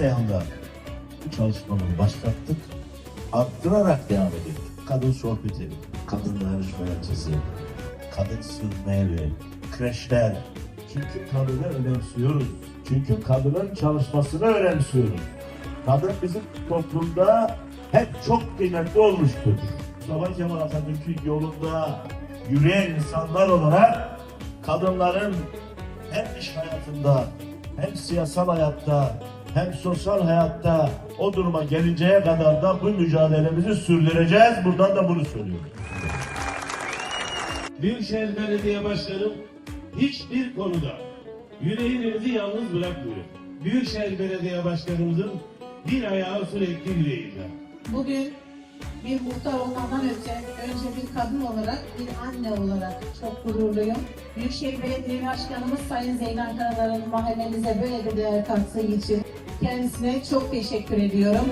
Seyhan'da bu çalışmaları başlattık. Arttırarak devam ediyoruz. Kadın sohbeti, kadın dayanışma yöneticisi, kadın sığınma evi, kreşler. Çünkü kadını önemsiyoruz. Çünkü kadının çalışmasını önemsiyoruz. Kadın bizim toplumda hep çok kıymetli olmuştur. Mustafa Kemal Atatürk'ün yolunda yürüyen insanlar olarak kadınların hem iş hayatında hem siyasal hayatta hem sosyal hayatta o duruma gelinceye kadar da bu mücadelemizi sürdüreceğiz. Buradan da bunu söylüyorum. Büyükşehir Belediye Başkanım hiçbir konuda yüreğimizi yalnız bırakmıyor. Büyükşehir Belediye Başkanımızın bir ayağı sürekli yüreğinde. Bugün bir muhtar olmadan önce, önce bir kadın olarak, bir anne olarak çok gururluyum. Büyükşehir Belediye Başkanımız Sayın Zeydan Karalar'ın mahallemize böyle bir değer kattığı için kendisine çok teşekkür ediyorum.